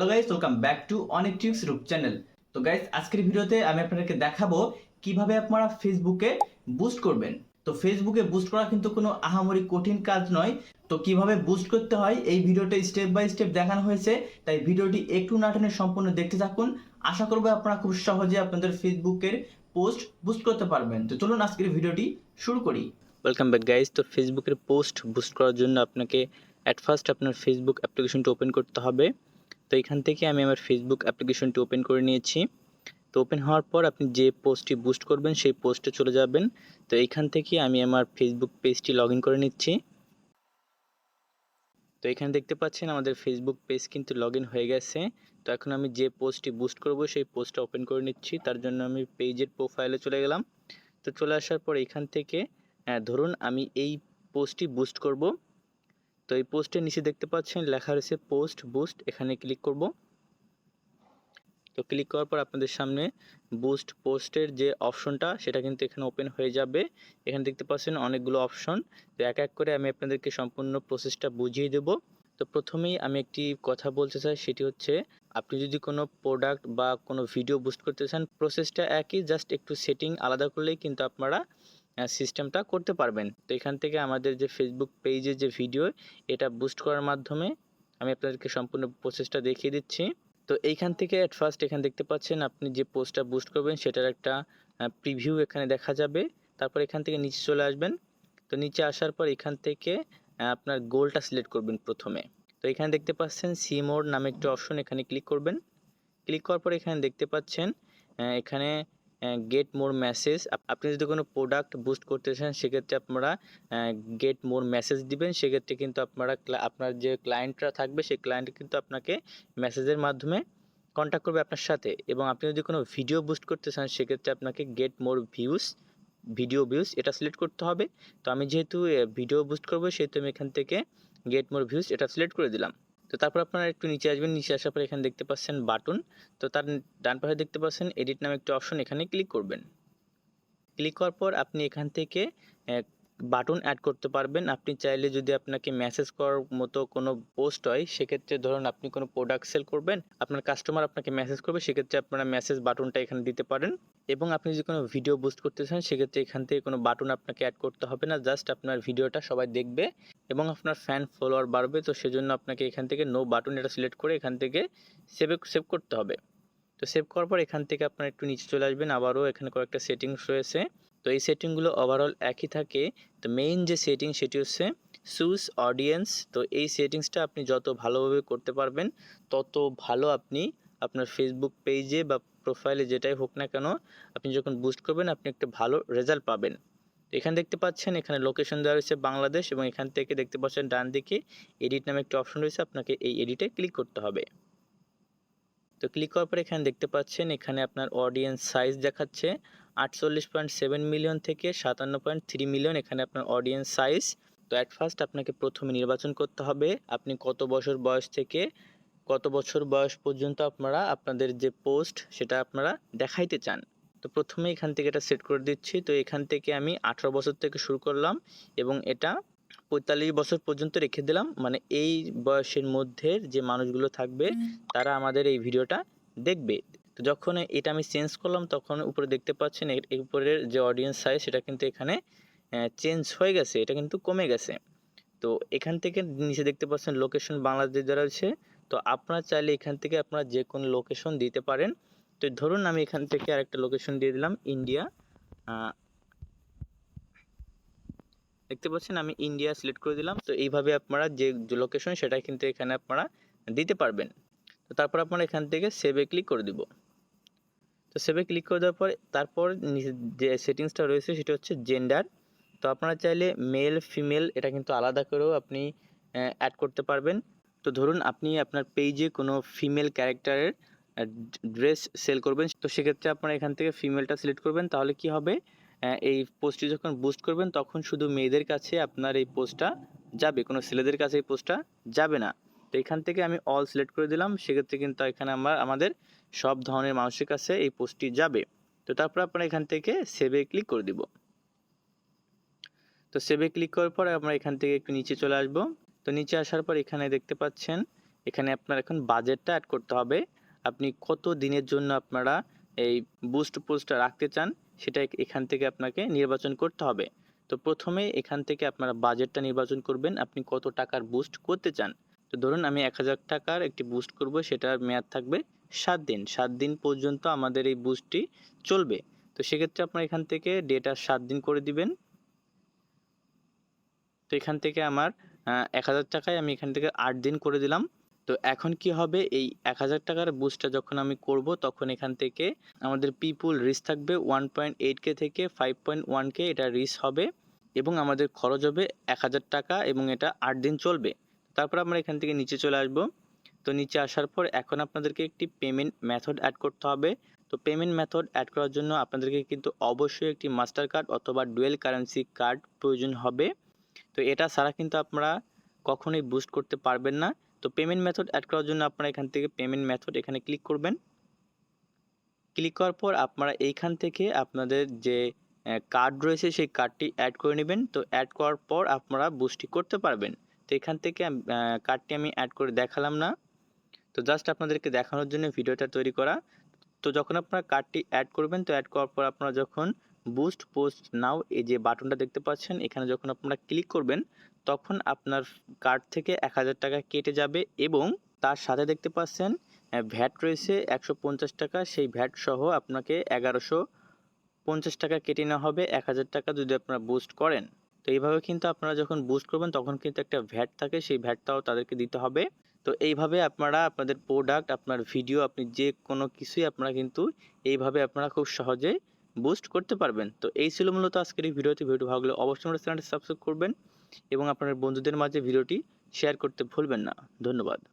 Hello guys welcome back to অনেক tips রূপ channel তো গাইস আজকের ভিডিওতে আমি আপনাদেরকে দেখাবো কীভাবে আপনারা ফেসবুকে বুস্ট করবেন। তো ফেসবুকে বুস্ট করা কিন্তু কোনো আহামরি কঠিন কাজ নয়। তো কীভাবে বুস্ট করতে হয়, এই ভিডিওটা স্টেপ বাই স্টেপ দেখানো হয়েছে। তাই ভিডিওটি একটু নাটনে সম্পূর্ণ দেখতে থাকুন। আশা করব আপনারা খুব সহজে আপনাদের ফেসবুকের পোস্ট বুস্ট করতে পারবেন। তো চলুন আজকের ভিডিওটি শুরু করি। ওয়েলকাম ব্যাক গাইজ তো ফেসবুকের পোস্ট বুস্ট করার জন্য আপনাকে অ্যাট ফার্স্ট আপনার ফেসবুক অ্যাপ্লিকেশনটি ওপেন করতে হবে। তো এখান থেকে আমি আমার ফেসবুক অ্যাপ্লিকেশনটি ওপেন করে নিয়েছি। তো ওপেন হওয়ার পর আপনি যে পোস্টটি বুস্ট করবেন, সেই পোস্টে চলে যাবেন। তো এইখান থেকে আমি আমার ফেসবুক পেজটি লগ করে নিচ্ছি। তো এখানে দেখতে পাচ্ছেন আমাদের ফেসবুক পেজ কিন্তু লগ হয়ে গেছে। তো এখন আমি যে পোস্টটি বুস্ট করব, সেই পোস্টটা ওপেন করে নিচ্ছি। তার জন্য আমি পেজের প্রোফাইলে চলে গেলাম। তো চলে আসার পর এখান থেকে ধরুন আমি এই পোস্টটি বুস্ট করব। তো এই পোস্টের নিচে দেখতে পাচ্ছেন লেখা রয়েছে পোস্ট বুস্ট এখানে ক্লিক করব। তো ক্লিক করার পর আপনাদের সামনে বুস্ট পোস্টের যে অপশনটা সেটা কিন্তু এখানে ওপেন হয়ে যাবে। এখানে দেখতে পাচ্ছেন অনেকগুলো অপশন তো এক এক করে আমি আপনাদেরকে সম্পূর্ণ প্রসেসটা বুঝিয়ে দেব। তো প্রথমেই আমি একটি কথা বলতে চাই, সেটি হচ্ছে, আপনি যদি কোনো প্রোডাক্ট বা কোনো ভিডিও বুস্ট করতে চান প্রসেসটা একই জাস্ট একটু সেটিং আলাদা করলেই কিন্তু আপনারা সিস্টেমটা করতে পারবেন। তো এখান থেকে আমাদের যে ফেসবুক পেজে যে ভিডিও এটা বুস্ট করার মাধ্যমে আমি আপনাদেরকে সম্পূর্ণ প্রসেসটা দেখিয়ে দিচ্ছি। তো এইখান থেকে অ্যাট ফার্স্ট এখানে দেখতে পাচ্ছেন আপনি যে পোস্টটা বুস্ট করবেন, সেটার একটা প্রিভিউ এখানে দেখা যাবে। তারপর এখান থেকে নিচে চলে আসবেন। তো নিচে আসার পর এখান থেকে আপনার গোলটা সিলেক্ট করবেন প্রথমে। তো এখানে দেখতে পাচ্ছেন সি মোড নামে একটি অপশন এখানে ক্লিক করবেন। ক্লিক করার পর এখানে দেখতে পাচ্ছেন এখানে গেট মোর মেসেজ আপনি যদি কোনো প্রোডাক্ট বুস্ট করতে চান, সেক্ষেত্রে আপনারা গেট মোর মেসেজ দিবেন। সেক্ষেত্রে কিন্তু আপনারা আপনার যে ক্লায়েন্টরা থাকবে, সেই ক্লায়েন্ট কিন্তু আপনাকে মেসেজের মাধ্যমে কন্ট্যাক্ট করবে আপনার সাথে। এবং আপনি যদি কোনো ভিডিও বুস্ট করতে চান, সেক্ষেত্রে আপনাকে get more views video views এটা সিলেক্ট করতে হবে। তো আমি যেহেতু ভিডিও বুস্ট করব, সেহেতু আমি এখান থেকে গেট মোর ভিউস এটা সিলেক্ট করে দিলাম। তো তারপর আপনারা একটু নিচে আসবেন, নিচে আসার পর এখানে দেখতে পাচ্ছেন বাটন। তো তার ডান পাশে দেখতে পাচ্ছেন এডিট নামে একটি অপশন এখানে ক্লিক করবেন। ক্লিক করার পর আপনি এখান থেকে বাটন অ্যাড করতে পারবেন। আপনি চাইলে যদি আপনাকে মেসেজ করার মতো কোনো পোস্ট হয়, সেক্ষেত্রে ধরুন আপনি কোনো প্রোডাক্ট সেল করবেন, আপনার কাস্টমার আপনাকে মেসেজ করবে, সেক্ষেত্রে আপনারা মেসেজ বাটনটা এখানে দিতে পারেন। এবং আপনি যদি কোনো ভিডিও বুস্ট করতে চান, সেক্ষেত্রে এখান থেকে কোনো বাটন আপনাকে অ্যাড করতে হবে না জাস্ট আপনার ভিডিওটা সবাই দেখবে এবং আপনার ফ্যান ফলোয়ার বাড়বে, তো সেজন্য আপনাকে এখান থেকে নো বাটন এটা সিলেক্ট করে এখান থেকে সেভে সেভ করতে হবে। তো সেভ করার পর এখান থেকে আপনার একটু নিচে চলে আসবেন, আবারও এখানে কয়েকটা সেটিংস রয়েছে। তো এই সেটিংগুলো ওভারঅল একই থাকে। তো মেইন যে সেটিং সেটি হচ্ছে সুস অডিয়েন্স তো এই সেটিংসটা আপনি যত ভালোভাবে করতে পারবেন, তত ভালো আপনি আপনার ফেসবুক পেজে বা প্রোফাইলে যেটাই হোক না কেন, আপনি যখন বুস্ট করবেন, আপনি একটা ভালো রেজাল্ট পাবেন। এখানে দেখতে পাচ্ছেন, এখানে লোকেশন দেওয়া রয়েছে বাংলাদেশ এবং এখান থেকে দেখতে পাচ্ছেন ডান দিকে এডিট নামে একটি অপশন রয়েছে, আপনাকে এই এডিটে ক্লিক করতে হবে। তো ক্লিক করার পর এখানে দেখতে পাচ্ছেন, এখানে আপনার অডিয়েন্স সাইজ দেখাচ্ছে। আটচল্লিশ পয়েন্ট সেভেন মিলিয়ন থেকে সাতান্ন পয়েন্ট থ্রি মিলিয়ন এখানে আপনার অডিয়েন্স সাইজ তো অ্যাট ফার্স্ট আপনাকে প্রথমে নির্বাচন করতে হবে, আপনি কত বছর বয়স থেকে, কত বছর বয়স পর্যন্ত আপনারা আপনাদের যে পোস্ট সেটা আপনারা দেখাইতে চান। তো প্রথমে এখান থেকে এটা সেট করে দিচ্ছি। তো এখান থেকে আমি আঠারো বছর থেকে শুরু করলাম এবং এটা পঁয়তাল্লিশ বছর পর্যন্ত রেখে দিলাম। মানে এই বয়সের মধ্যে যে মানুষগুলো থাকবে তারা আমাদের এই ভিডিওটা দেখবে। তো যখন এটা আমি চেঞ্জ করলাম তখন উপরে দেখতে পাচ্ছেন এর উপরের যে অডিয়েন্স সাইজ সেটা কিন্তু এখানে চেঞ্জ হয়ে গেছে। এটা কিন্তু কমে গেছে। তো এখান থেকে নিচে দেখতে পাচ্ছেন লোকেশন বাংলাদেশ দেওয়া আছে তো আপনারা চাইলে এখান থেকে আপনারা যে কোনো লোকেশন দিতে পারেন। তো ধরুন আমি এখান থেকে আরেকটা লোকেশন দিয়ে দিলাম ইন্ডিয়া দেখতে পাচ্ছেন আমি ইন্ডিয়া সিলেক্ট করে দিলাম। তো এইভাবে আপনারা যে লোকেশন সেটা কিন্তু এখানে আপনারা দিতে পারবেন। তো তারপর আপনারা এখান থেকে সেভে ক্লিক করে দিব। তো সেভে ক্লিক করে দেওয়ার পর তারপর যে সেটিংসটা রয়েছে সেটা হচ্ছে জেন্ডার তো আপনারা চাইলে মেল ফিমেল এটা কিন্তু আলাদা করেও আপনি অ্যাড করতে পারবেন। তো ধরুন আপনি আপনার পেজে কোনো ফিমেল ক্যারেক্টারের ড্রেস সেল করবেন। তো সেক্ষেত্রে আপনারা এখান থেকে ফিমেলটা সিলেক্ট করবেন। তাহলে কি হবে? এই পোস্টটি যখন বুস্ট করবেন, তখন শুধু মেয়েদের কাছে আপনার এই পোস্টটা যাবে, কোনো ছেলেদের কাছে এই পোস্টটা যাবে না। তো এখান থেকে আমি অল সিলেক্ট করে দিলাম, সেক্ষেত্রে কিন্তু এখানে আমরা, আমাদের সব ধরনের মানুষের কাছে এই পোস্টটি যাবে। তো তারপর আপনারা এখান থেকে সেভে ক্লিক করে দিব। তো সেভে ক্লিক করার পর আমরা এখান থেকে একটু নিচে চলে আসব। তো নিচে আসার পর এখানে দেখতে পাচ্ছেন, এখানে আপনার এখন বাজেটটা অ্যাড করতে হবে। আপনি কত দিনের জন্য আপনারা এই বুস্ট পোস্টটা রাখতে চান, সেটা এখান থেকে আপনাকে নির্বাচন করতে হবে। তো প্রথমে এখান থেকে আপনারা বাজেটটা নির্বাচন করবেন, আপনি কত টাকার বুস্ট করতে চান। তো ধরুন আমি এক হাজার টাকার একটি বুস্ট করব, সেটার মেয়াদ থাকবে সাত দিন। সাত দিন পর্যন্ত আমাদের এই বুস্টটি চলবে। তো সেক্ষেত্রে আপনার এখান থেকে ডেটা সাত দিন করে দিবেন। তো এখান থেকে আমার এক হাজার টাকায় আমি এখান থেকে আট দিন করে দিলাম। তো এখন কি হবে? এই এক হাজার টাকার বুস্টটা যখন আমি করব, তখন এখান থেকে আমাদের পিপুল রিস থাকবে ওয়ান পয়েন্ট এইট কে থেকে ফাইভ পয়েন্ট ওয়ান কে এটা রিস হবে এবং আমাদের খরচ হবে এক হাজার টাকা এবং এটা আট দিন চলবে। তারপর আমরা এখান থেকে নিচে চলে আসব। তো নিচে আসার পর এখন আপনাদেরকে একটি পেমেন্ট মেথড অ্যাড করতে হবে। তো পেমেন্ট মেথড অ্যাড করার জন্য আপনাদেরকে কিন্তু অবশ্যই একটি মাস্টার কার্ড অথবা ডুয়েল কারেন্সি কার্ড প্রয়োজন হবে। তো এটা ছাড়া কিন্তু আপনারা কখনোই বুস্ট করতে পারবেন না। তো পেমেন্ট মেথড অ্যাড করার জন্য আপনারা এখান থেকে পেমেন্ট মেথড এখানে ক্লিক করবেন। ক্লিক করার পর আপনারা এইখান থেকে আপনাদের যে কার্ড রয়েছে সেই কার্ডটি অ্যাড করে নেবেন। তো অ্যাড করার পর আপনারা বুস্টটি করতে পারবেন। তো এখান থেকে কার্ডটি আমি অ্যাড করে দেখালাম না। তো জাস্ট আপনাদেরকে দেখানোর জন্য ভিডিওটা তৈরি করা। তো যখন আপনারা কার্ডটি অ্যাড করবেন, তো অ্যাড করার পর আপনারা যখন বুস্ট পোস্ট নাও এই যে বাটনটা দেখতে পাচ্ছেন, এখানে যখন আপনারা ক্লিক করবেন, তখন আপনার কার্ড থেকে এক হাজার টাকা কেটে যাবে এবং তার সাথে দেখতে পাচ্ছেন ভ্যাট রয়েছে একশো পঞ্চাশ টাকা, সেই ভ্যাট সহ আপনাকে এগারোশো পঞ্চাশ টাকা কেটে নেওয়া হবে, এক হাজার টাকা যদি আপনারা বুস্ট করেন। তো এইভাবে কিন্তু আপনারা যখন বুস্ট করবেন, তখন কিন্তু একটা ভ্যাট থাকে, সেই ভ্যাটটাও তাদেরকে দিতে হবে। তো এইভাবে আপনারা আপনাদের প্রোডাক্ট আপনার ভিডিও আপনি যে কোনো কিছুই আপনারা কিন্তু এইভাবে আপনারা খুব সহজে বুস্ট করতে পারবেন। তো এই ছিল মূলত আজকের এই ভিডিওটি। ভিডিও ভালো লাগলে অবশ্যই আমাদের চ্যানেলটি সাবস্ক্রাইব করবেন এবং আপনার বন্ধুদের মাঝে ভিডিওটি শেয়ার করতে ভুলবেন না। ধন্যবাদ।